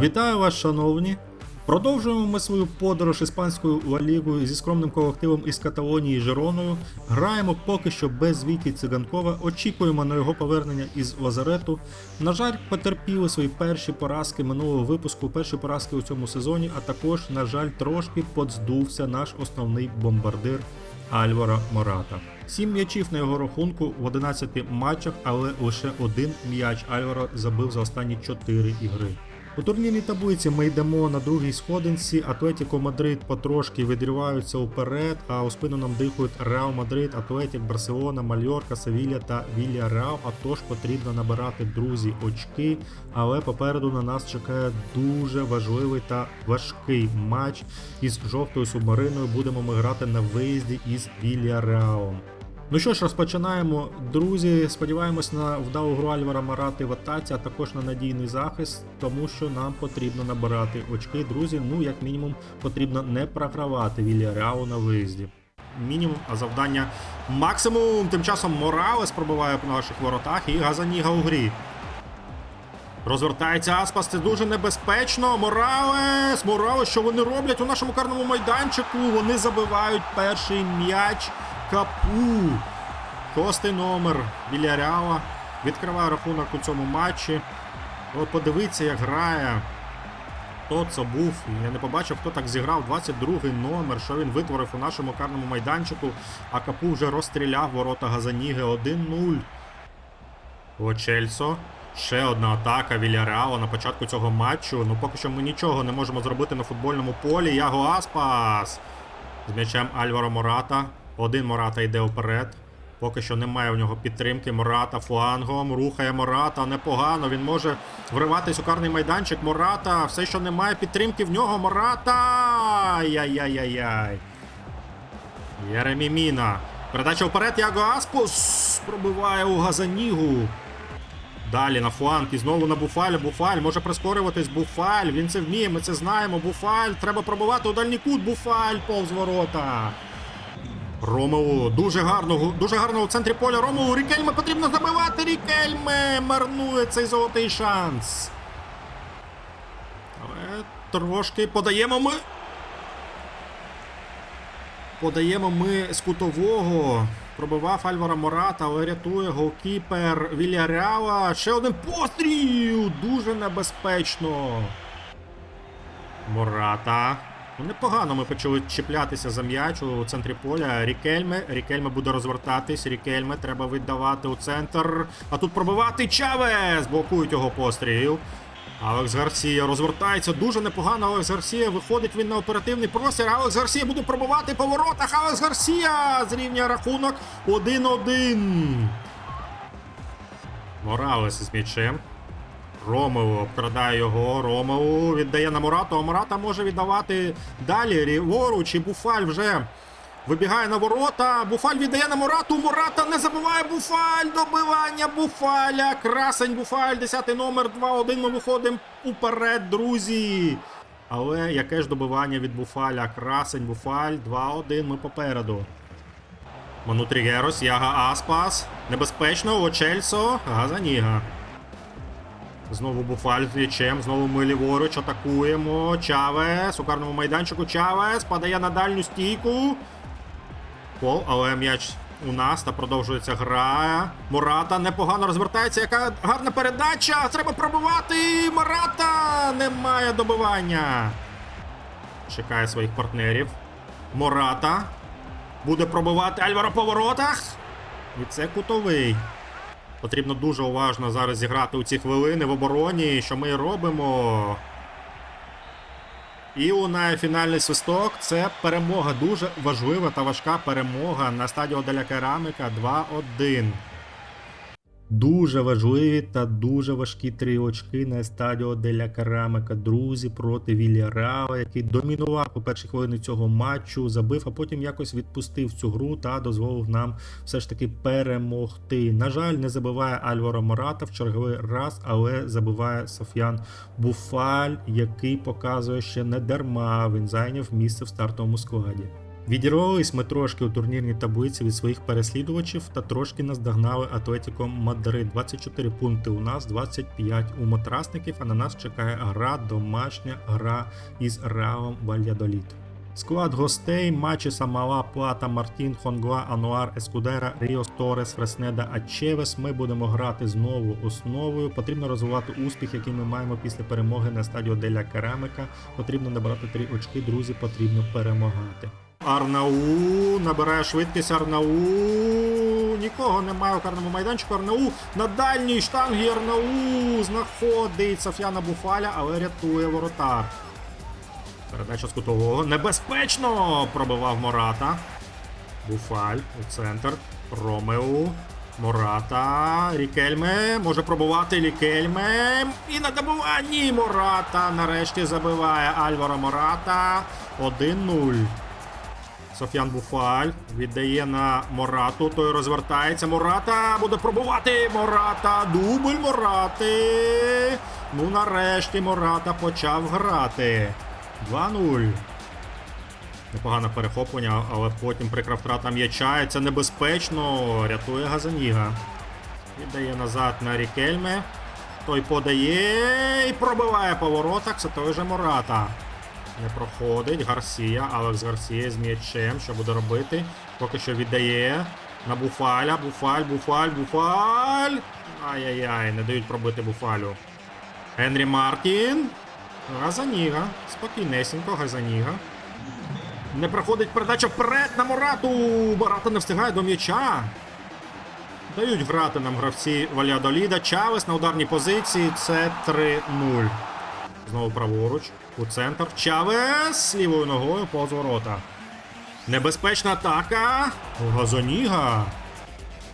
Вітаю вас, шановні! Продовжуємо ми свою подорож іспанською Ла Лігою зі скромним колективом із Каталонії Жироною. Граємо поки що без Вікі Циганкова. Очікуємо на його повернення із Лазарету. На жаль, потерпіли свої перші поразки минулого випуску, перші поразки у цьому сезоні, а також, на жаль, трошки подздувся наш основний бомбардир Альвара Мората. Сім м'ячів на його рахунку в 11 матчах, але лише один м'яч Альвара забив за останні 4 ігри. У турнірній таблиці ми йдемо на другій сходинці. Атлетіко Мадрид потрошки відриваються уперед, а у спину нам дихають Реал Мадрид, Атлетік, Барселона, Мальорка, Севілля та Вілля Реал. А тож потрібно набирати друзі очки. Але попереду на нас чекає дуже важливий та важкий матч із жовтою субмариною. Будемо ми грати на виїзді із Вілля Реалом. Ну що ж, розпочинаємо. Друзі, сподіваємось на вдалу гру Альвара Марати в атаці, а також на надійний захист, тому що нам потрібно набирати очки. Друзі, ну як мінімум потрібно не програвати Вільяреалу на виїзді. Мінімум, а завдання максимум. Тим часом Моралес пробиває по наших воротах і Газаніга у грі. Розвертається Аспас, це дуже небезпечно. Моралес! Моралес, що вони роблять у нашому карному майданчику? Вони забивають перший м'яч. Капу. Шостий номер біля Реала. Відкриває рахунок у цьому матчі. От подивіться, як грає. Хто це був? Я не побачив, хто так зіграв. 22-й номер, що він витворив у нашому карному майданчику. А Капу вже розстріляв ворота Газаніги 1-0. Лочельсо. Ще одна атака Вільяреала на початку цього матчу. Ну поки що ми нічого не можемо зробити на футбольному полі. Яго Аспас. З м'ячем Альваро Мората. Один Мората йде вперед. Поки що немає в нього підтримки. Мората флангом. Рухає Мората. Непогано. Він може вриватись у карний майданчик. Мората. Все, що немає підтримки в нього. Мората. Яй-яй-яй-яй. Єремі Міна. Передача вперед. Яго Аспус. Пробиває у Газанігу. Далі на фланг і знову на Буфаля. Буфаль може прискорюватись. Буфаль. Він це вміє, ми це знаємо. Буфаль. Треба пробивати у дальній кут. Буфаль повз ворота. Ромео дуже гарно, дуже гарно у центрі поля. Ромео Рікельме потрібно забивати. Рікельме марнує цей золотий шанс. Але трошки подаємо ми. Подаємо ми з кутового. Пробивав Альвара Мората, але рятує голкіпер Вільяреала. Ще один постріл! Дуже небезпечно. Мората. Ну, непогано ми почали чіплятися за м'яч у центрі поля. Рікельме. Рікельме буде розвертатись. Рікельме треба віддавати у центр. А тут пробивати Чавес! Блокують його постріл. Алекс Гарсія розвертається дуже непогано. Алекс Гарсія виходить він на оперативний простір. Алекс Гарсія буде пробивати по воротах. Алекс Гарсія зрівнює рахунок 1-1. Моралес з м'ячем. Ромео обкрадає його. Ромео віддає на Морату, а Мората може віддавати далі. Ліворуч і Буфаль вже вибігає на ворота. Буфаль віддає на Морату. Мората не забиває Буфаль. Добивання Буфаля. Красень Буфаль. 10 номер 2-1. Ми виходимо уперед, друзі. Але яке ж добивання від Буфаля? Красень Буфаль. 2-1. Ми попереду. Манутрігерос, Яга Аспас. Небезпечно. Очельсо. Газаніга. Знову Буфаль з м'ячем, знову ми ліворуч атакуємо. Чавес у карному майданчику. Чавес подає на дальню стійку. Пол, але м'яч у нас та продовжується гра. Мурата непогано розвертається. Яка гарна передача! Треба пробивати! Мурата! Немає добивання. Чекає своїх партнерів. Мората. Буде пробивати Альваро по воротах. І це кутовий. Потрібно дуже уважно зараз зіграти у ці хвилини в обороні, що ми робимо. І лунає фінальний свисток. Це перемога. Дуже важлива та важка перемога на стадіо Деля Кераміка 2-1. Дуже важливі та дуже важкі три очки на стадіо Деля Керамика. Друзі проти Вільяреала, який домінував у перші хвилини цього матчу, забив, а потім якось відпустив цю гру та дозволив нам все ж таки перемогти. На жаль, не забиває Альваро Мората в черговий раз, але забиває Соф'ян Буфаль, який показує, що не дарма він зайняв місце в стартовому складі. Відірвались ми трошки у турнірній таблиці від своїх переслідувачів та трошки наздогнали Атлетіко Мадрид. 24 пункти у нас, 25 у матрасників, а на нас чекає гра, домашня гра із Реалом Вальядоліт. Склад гостей матчі Самала, Плата, Мартін, Хонгла, Ануар, Ескудера, Ріос, Торес, Фреснеда, Ачевес. Ми будемо грати знову основою. Потрібно розвивати успіх, який ми маємо після перемоги на стадіо Деля Керамика. Потрібно набрати три очки, друзі, потрібно перемагати. Арнау набирає швидкість Арнау. Нікого немає у карному майданчику. Арнау на дальній штангі Арнау знаходить Софіана Буфаля, але рятує воротар. Передача з кутового. Небезпечно! Пробивав Мората. Буфаль у центр. Ромеу. Мората. Рікельме. Може пробувати Рікельме. І на добуванні Мората. Нарешті забиває Альваро Мората. 1-0. Софіан Буфаль віддає на Морату. Той розвертається. Мората буде пробувати. Мората. Дубль Морати. Ну нарешті Мората почав грати. 2-0. Непогане перехоплення, але потім прикра втрата м'яча. і Це небезпечно. Рятує Газаніга. Віддає назад на Рікельме. Той подає і пробиває по воротах. Це той же Мората. Не проходить. Гарсія. Алекс Гарсія з м'ячем. Що буде робити? Поки що віддає. На Буфаля. Буфаль, Буфаль, Буфаль. Ай-яй-яй, не дають пробити Буфалю. Генрі Мартін. Газаніга. Спокійнесенько, Газаніга. Не проходить передача вперед на Морату. Барата не встигає до м'яча. Дають грати нам гравці Валядоліда. Чавес на ударній позиції. Це 3-0. Знову праворуч. У центр. Чавес лівою ногою повз ворота. Небезпечна атака. Газоніга.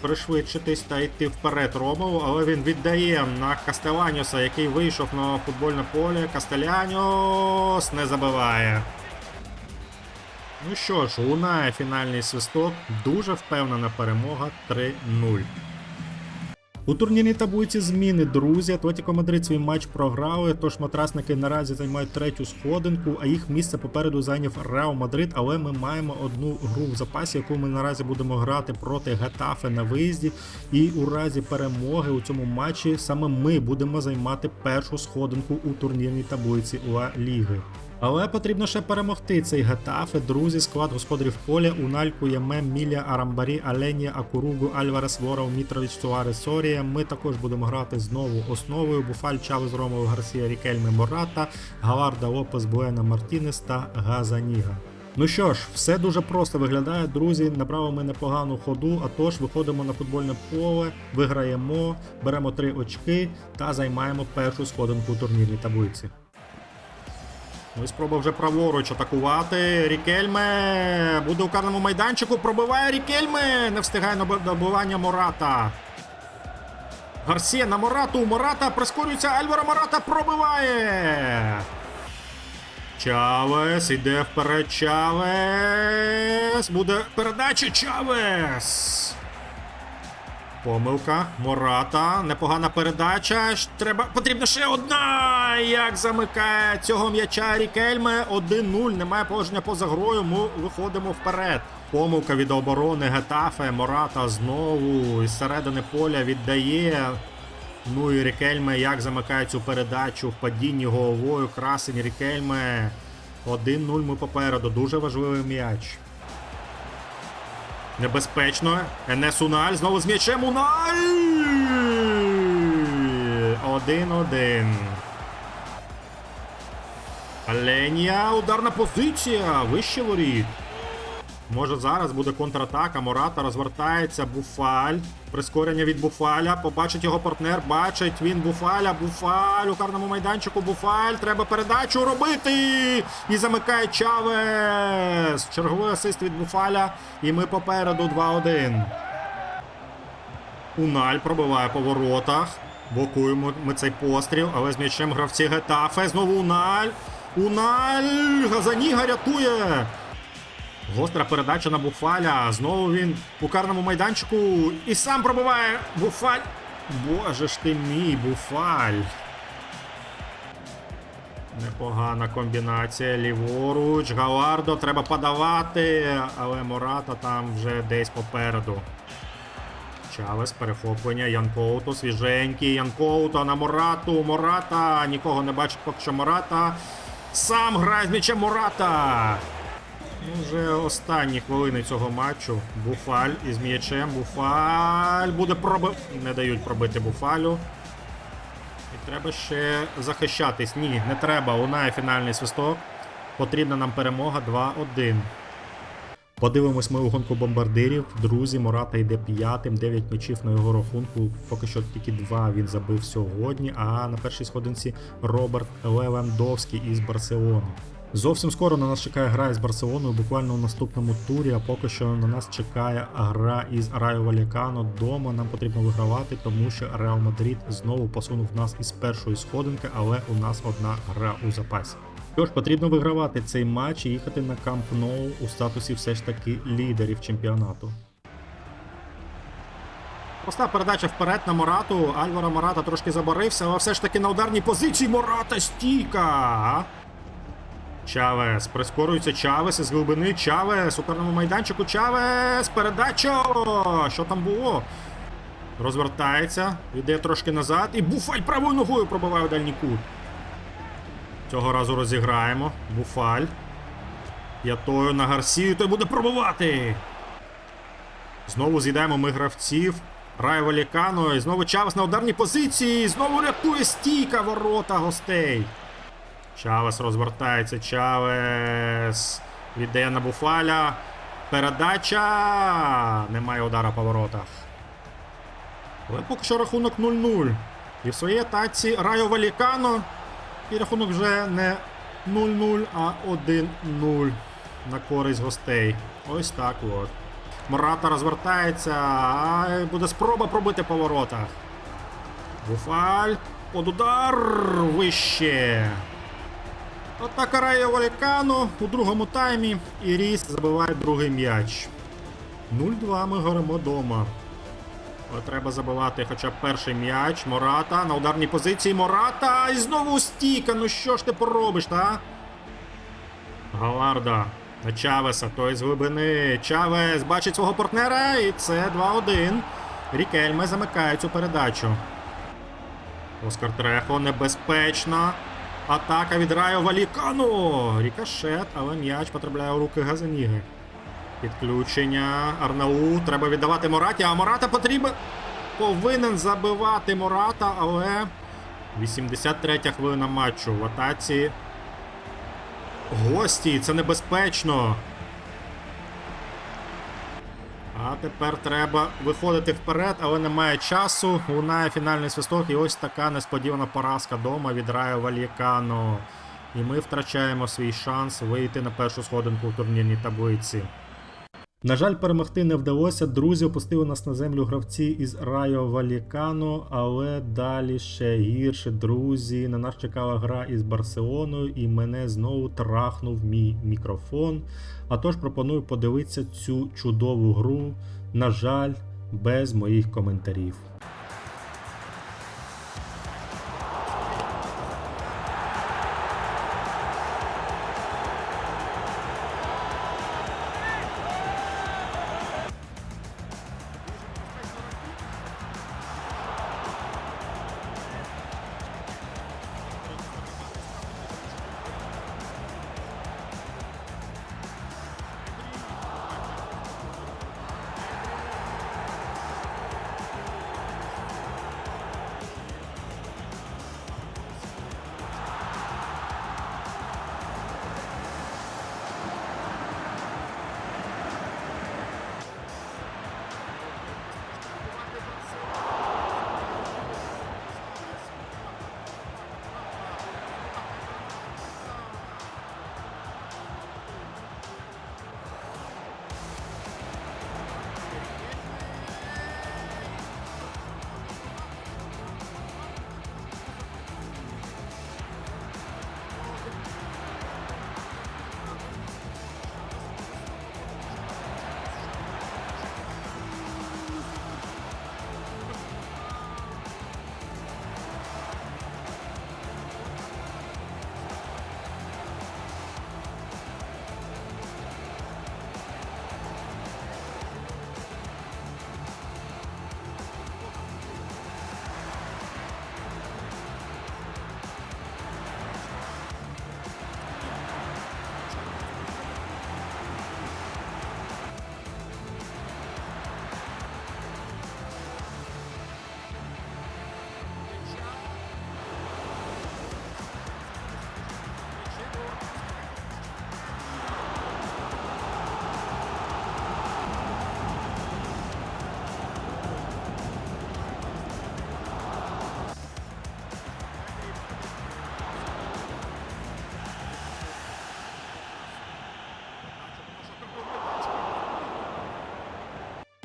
Пришвидшитись та йти вперед Ромову, але він віддає на Кастеланіоса, який вийшов на футбольне поле. Кастеляніос не забиває. Ну що ж, лунає фінальний свисток. Дуже впевнена перемога 3-0. У турнірній таблиці зміни друзі. Атлетіко Мадрид свій матч програли, тож матрасники наразі займають третю сходинку, а їх місце попереду зайняв Реал Мадрид. Але ми маємо одну гру в запасі, яку ми наразі будемо грати проти Гетафе на виїзді. І у разі перемоги у цьому матчі саме ми будемо займати першу сходинку у турнірній таблиці Ла Ліги. Але потрібно ще перемогти цей Гетафе. Друзі, склад господарів поля Унальку, Яме, Мілія, Арамбарі, Аленія, Акуругу, Альварес, Воров, Мітрович, Суарес, Сорія. Ми також будемо грати знову основою. Буфаль, Чавес, Ромов, Гарсія, Рікельме, Мората, Галарда, Лопес, Буена, Мартінес та Газаніга. Ну що ж, все дуже просто виглядає, друзі. Набрали ми непогану ходу. А тож виходимо на футбольне поле, виграємо, беремо три очки та займаємо першу сходинку у турнірній таблиці. Ну і спроба вже праворуч атакувати. Рікельме буде у карному майданчику. Пробиває Рікельме. Не встигає добивання Мората. Гарсія на Морату. Мората прискорюється. Альваро Мората пробиває. Чавес. Іде вперед. Чавес. Буде передача. Чавес. Помилка. Мората. Непогана передача. Треба. Потрібна ще одна. Як замикає цього м'яча Рікельме. 1-0. Немає положення поза грою. Ми виходимо вперед. Помилка від оборони Гетафе. Мората знову із середини поля віддає. Ну і Рікельме як замикає цю передачу в падінні головою. Красень Рікельме. 1-0 ми попереду. Дуже важливий м'яч. Небезпечно. Енес Уналь знову з м'ячем Уналь! Один-один. Аленія, ударна позиція. Вище воріт. Може зараз буде контратака. Мората розвертається. Буфаль. Прискорення від Буфаля. Побачить його партнер. Бачить він Буфаля. Буфаль у карному майданчику. Буфаль. Треба передачу робити. І замикає Чавес. Черговий асист від Буфаля. І ми попереду 2-1. Уналь пробиває по воротах. Блокуємо ми цей постріл, але з м'ячем гравці Гетафе. Знову Уналь. Уналь! Газаніга рятує. Гостра передача на Буфаля. Знову він у карному майданчику. І сам пробиває Буфаль. Боже ж ти мій, Буфаль. Непогана комбінація. Ліворуч. Галардо треба подавати, але Мората там вже десь попереду. Чавес, перехоплення. Янкоуто, свіженький. Янкоуто на Морату. Мората. Нікого не бачить поки що Мората. Сам грає з м'ячем Мората. Ну, Вже останні хвилини цього матчу. Буфаль із м'ячем. Буфаль буде проби... Не дають пробити Буфалю. І треба ще захищатись. Ні, не треба. Лунає фінальний свисток. Потрібна нам перемога 2-1. Подивимось ми у гонку бомбардирів. Друзі, Мората йде п'ятим, 9 м'ячів на його рахунку. Поки що тільки два він забив сьогодні. А на першій сходинці Роберт Левандовський із Барселони. Зовсім скоро на нас чекає гра із Барселоною, буквально у наступному турі. А поки що на нас чекає гра із Райо Валікано. Дома нам потрібно вигравати, тому що Реал Мадрид знову посунув нас із першої сходинки, але у нас одна гра у запасі. Тож потрібно вигравати цей матч і їхати на Камп Ноу у статусі все ж таки лідерів чемпіонату. Проста передача вперед на Морату. Альвара Мората трошки заборився, але все ж таки на ударній позиції Мората стійка. Чавес. Прискорюється Чавес із глибини. Чавес у карному майданчику. Чавес. Передача. Що там було? Розвертається. Йде трошки назад. І Буфаль правою ногою пробиває у дальній кут. Цього разу розіграємо. Буфаль. П'ятою на Гарсію. Той буде пробивати. Знову з'їдаємо ми гравців. Рай Валікано. І знову Чавес на ударній позиції. Знову рятує стійка ворота гостей. Чавес розвертається. Чавес. Віддає на Буфаля. Передача. Немає удара по воротах. Але поки що рахунок 0-0. І в своїй атаці Райо Валікано. І рахунок вже не 0-0, а 1-0 на користь гостей. Ось так от. Мората розвертається. А буде спроба пробити по воротах. Буфаль. Под удар вище. Атака Райо Валікано у другому таймі. І Ріс забиває другий м'яч. 0-2 ми горимо дома. Але треба забивати хоча б перший м'яч. Мората на ударній позиції. Мората! І знову стійка. Ну що ж ти поробиш, та? Галарда. На Чавеса, той з глибини. Чавес бачить свого партнера. І це 2-1. Рікельме замикає цю передачу. Оскар Трехо небезпечна. Атака від Райо Валікану. Рікошет, але м'яч потрапляє у руки Газаніги. Підключення. Арнау. Треба віддавати Мораті, а Мората потрібен. Повинен забивати Мората, але 83 хвилина матчу в атаці. Гості, це небезпечно. А тепер треба виходити вперед, але немає часу. Лунає фінальний свисток, і ось така несподівана поразка дома від Раю Валікано. І ми втрачаємо свій шанс вийти на першу сходинку в турнірній таблиці. На жаль, перемогти не вдалося. Друзі опустили нас на землю гравці із Райо Валікано, але далі ще гірше. Друзі, на нас чекала гра із Барселоною, і мене знову трахнув мій мікрофон. А тож пропоную подивитися цю чудову гру. На жаль, без моїх коментарів.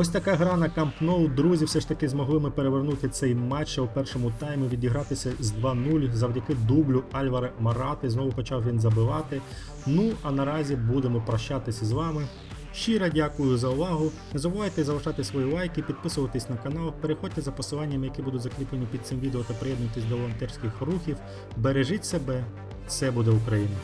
Ось така гра на Camp Nou. Друзі, все ж таки змогли ми перевернути цей матч у першому таймі, відігратися з 2-0 завдяки дублю Альваре Марати. Знову почав він забивати. Ну а наразі будемо прощатися з вами. Щиро дякую за увагу. Не забувайте залишати свої лайки, підписуватись на канал, переходьте за посиланнями, які будуть закріплені під цим відео та приєднуйтесь до волонтерських рухів. Бережіть себе, це буде Україна!